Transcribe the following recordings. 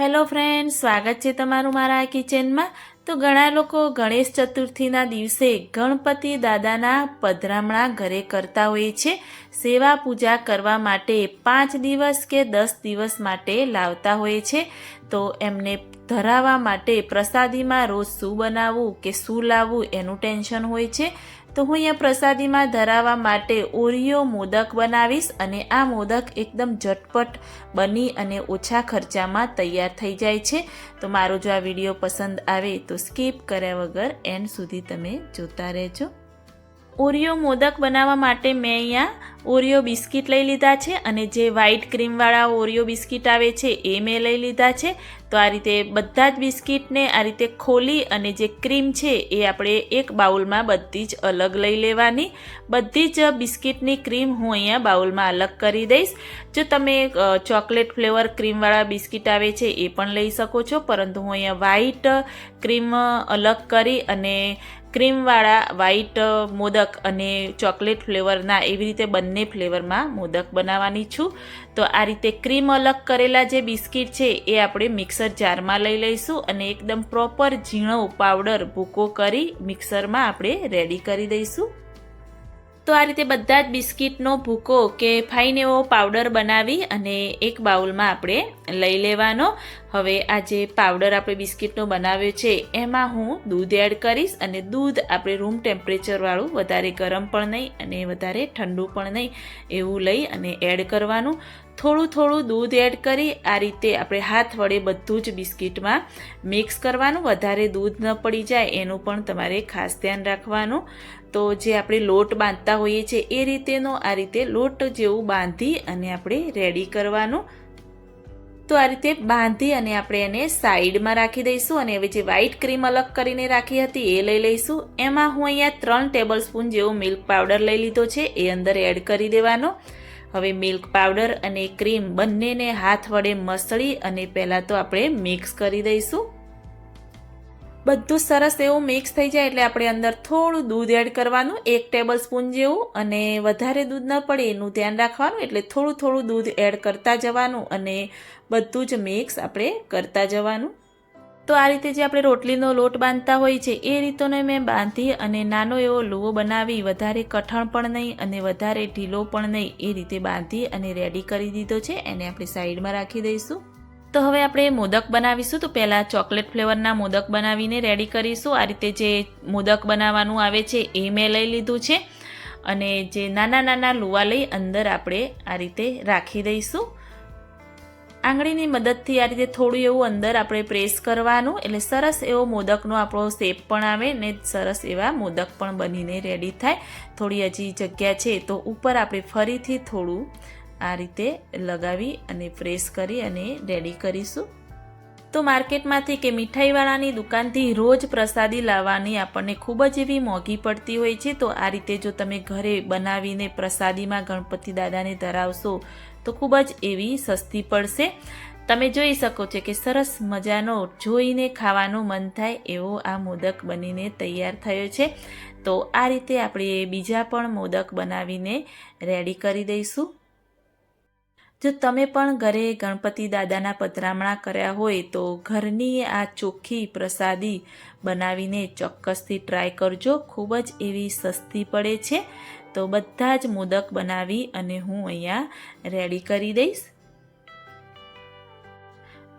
Hello friend, સ્વાગત છે તમારું મારા કિચનમાં. તો ઘણા લોકો ગણેશ ચતુર્થીના દિવસે ગણપતિ દાદાના પધરામણા ઘરે કરતા હોય છે. સેવા પૂજા કરવા માટે પાંચ દિવસ કે દસ દિવસ માટે લાવતા હોય છે. તો એમને ધરાવવા માટે પ્રસાદીમાં રોજ શું બનાવવું કે શું લાવવું એનું ટેન્શન હોય છે. તો હું અહીંયા પ્રસાદીમાં ધરાવવા માટે ઓરિયો મોદક બનાવીશ અને આ મોદક એકદમ ઝટપટ બની અને ઓછા ખર્ચામાં તૈયાર થઈ જાય છે. તો મારો જો આ વીડિયો પસંદ આવે તો સ્કીપ કર્યા વગર એન્ડ સુધી તમે જોતા રહેજો. ઓરિયો મોદક બનાવવા માટે મેં અહીંયા ઓરિયો બિસ્કિટ લઈ લીધા છે અને જે વ્હાઈટ ક્રીમવાળા ઓરિયો બિસ્કિટ આવે છે એ મેં લઈ લીધા છે. તો આ રીતે બધા જ બિસ્કિટને આ રીતે ખોલી અને જે ક્રીમ છે એ આપણે એક બાઉલમાં બધી જ અલગ લઈ લેવાની. બધી જ બિસ્કિટની ક્રીમ હું અહીંયા બાઉલમાં અલગ કરી દઈશ. જો તમે ચોકલેટ ફ્લેવર ક્રીમવાળા બિસ્કિટ આવે છે એ પણ લઈ શકો છો. પરંતુ હું અહીંયા વ્હાઈટ ક્રીમ અલગ કરી અને ક્રીમવાળા વ્હાઈટ મોદક અને ચોકલેટ ફ્લેવરના એવી રીતે બંને ફ્લેવરમાં મોદક બનાવવાની છું. તો આ રીતે ક્રીમ અલગ કરેલા જે બિસ્કિટ છે એ આપણે મિક્સર જારમાં લઈ લઈશું અને એકદમ પ્રોપર ઝીણો પાવડર ભૂકો કરી મિક્સરમાં આપણે રેડી કરી દઈશું. તો આ રીતે બધા જ બિસ્કિટનો ભૂકો કે ફાઇન એવો પાવડર બનાવી અને એક બાઉલમાં આપણે લઈ લેવાનો. હવે આ જે પાવડર આપણે બિસ્કિટનો બનાવ્યો છે, એમાં હું દૂધ એડ કરીશ અને દૂધ આપણે રૂમ ટેમ્પરેચરવાળું વધારે ગરમ પણ નહીં અને વધારે ઠંડુ પણ નહીં એવું લઈ અને એડ કરવાનું. થોડું થોડું દૂધ એડ કરી આ રીતે આપણે હાથ વડે બધું જ બિસ્કિટમાં મિક્સ કરવાનું. વધારે દૂધ ન પડી જાય એનું પણ તમારે ખાસ ધ્યાન રાખવાનું. તો જે આપણે લોટ બાંધતા હોઈએ છીએ, એ રીતેનો આ રીતે લોટ જેવું બાંધી અને આપણે રેડી કરવાનું. તો આ રીતે બાંધી અને આપણે એને સાઈડમાં રાખી દઈશું અને હવે જે વ્હાઈટ ક્રીમ અલગ કરીને રાખી હતી એ લઈ લઈશું. એમાં હું અહીંયા ત્રણ ટેબલ સ્પૂન જેવો મિલ્ક પાવડર લઈ લીધો છે, એ અંદર એડ કરી દેવાનો. હવે મિલ્ક પાવડર અને ક્રીમ બંનેને હાથ વડે મસળી અને પહેલાં તો આપણે મિક્સ કરી દઈશું. બધું સરસ એવું મિક્સ થઈ જાય એટલે આપણે અંદર થોડું દૂધ એડ કરવાનું, એક ટેબલ સ્પૂન જેવું અને વધારે દૂધ ન પડે એનું ધ્યાન રાખવાનું, એટલે થોડું થોડું દૂધ એડ કરતા જવાનું અને બધું જ મિક્સ આપણે કરતા જવાનું. તો આ રીતે જે આપણે રોટલીનો લોટ બાંધતા હોય છે, એ રીતોને મેં બાંધી અને નાનો એવો લુવો બનાવી, વધારે કઠણ પણ નહીં અને વધારે ઢીલો પણ નહીં, એ રીતે બાંધી અને રેડી કરી દીધો છે. એને આપણે સાઈડમાં રાખી દઈશું. તો હવે આપણે મોદક બનાવીશું. તો પહેલાં ચોકલેટ ફ્લેવરના મોદક બનાવીને રેડી કરીશું. આ રીતે જે મોદક બનાવવાનું આવે છે એ મેં લઈ લીધું છે. અને જે નાના નાના લુવા લઈ અંદર આપણે આ રીતે રાખી દઈશું. આંગળીની મદદથી આ રીતે થોડું એવું અંદર આપણે પ્રેસ કરવાનું. એટલે સરસ એવો મોદકનો આપણો શેપ પણ આવે ને સરસ એવા મોદક પણ બનીને રેડી થાય. થોડી હજી જગ્યા છે તો ઉપર આપણે ફરીથી થોડું આ રીતે લગાવી અને પ્રેસ કરી અને રેડી કરીશું. તો માર્કેટમાંથી કે મીઠાઈવાળાની દુકાનથી રોજ પ્રસાદી લાવવાની આપણને ખૂબ જ એવી મોંઘી પડતી હોય છે, તો આ રીતે જો તમે ઘરે બનાવીને પ્રસાદીમાં ગણપતિ દાદાને ધરાવશો, તો ખૂબ જ એવી સસ્તી પડશે. તમે જોઈ શકો છો કે સરસ મજાનો જોઈને ખાવાનું મન થાય એવો આ મોદક બનીને તૈયાર થયો છે. તો આ રીતે આપણે બીજા પણ મોદક બનાવીને રેડી કરી દઈશું. જો તમે પણ ઘરે ગણપતિ દાદાના પધરામણા કર્યા હોય તો ઘરની આ ચોખ્ખી પ્રસાદી બનાવીને ચોક્કસથી ટ્રાય કરજો. ખૂબ જ એવી સસ્તી પડે છે. તો બધા જ મોદક બનાવી અને હું અહીંયા રેડી કરી દઈશ.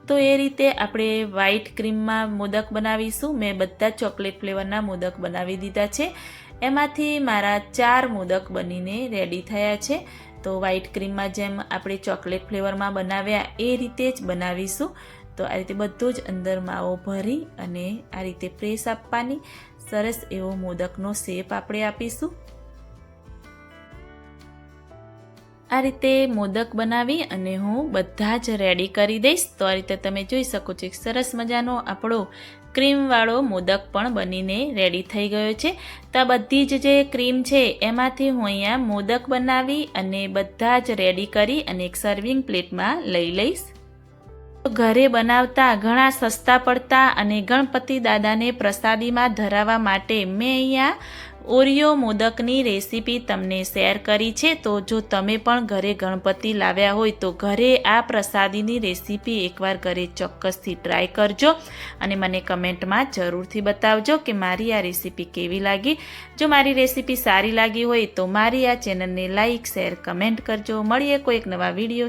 તો એ રીતે આપણે વ્હાઈટ ક્રીમમાં મોદક બનાવીશું. મેં બધા ચોકલેટ ફ્લેવરના મોદક બનાવી દીધા છે. એમાંથી મારા ચાર મોદક બનીને રેડી થયા છે. તો વ્હાઈટ ક્રીમમાં જેમ આપણે ચોકલેટ ફ્લેવરમાં બનાવ્યા, એ રીતે જ બનાવીશું. તો આ રીતે બધું જ અંદર માવો ભરી અને આ રીતે પ્રેસ આપવાની સરસ એવો મોદકનો શેપ આપણે આપીશું. આ રીતે મોદક બનાવી અને હું બધા જ રેડી કરી દઈશ. તો આ રીતે તમે જોઈ શકો છો એક સરસ મજાનો આપણો ક્રીમવાળો મોદક પણ બનીને રેડી થઈ ગયો છે. તો બધી જ જે ક્રીમ છે, એમાંથી હું અહીંયા મોદક બનાવી અને બધા જ રેડી કરી અને એક સર્વિંગ પ્લેટમાં લઈ લઈશ. ઘરે બનાવતા ઘણા સસ્તા પડતા અને ગણપતિ દાદાને પ્રસાદીમાં ધરાવવા માટે મેં અહીંયા ઓરિયો મોદકની રેસીપી તમને શેર કરી છે, તો જો તમે પણ ઘરે ગણપતિ લાવ્યા હોય, તો ઘરે આ પ્રસાદીની રેસીપી એકવાર ઘરે ચોક્કસથી ટ્રાય કરજો અને મને કમેન્ટમાં જરૂરથી બતાવજો કે મારી આ રેસીપી કેવી લાગી. જો મારી રેસીપી સારી લાગી હોય, તો મારી આ ચેનલને લાઈક, શેર, કમેન્ટ કરજો. મળીએ કોઈક નવા વીડિયો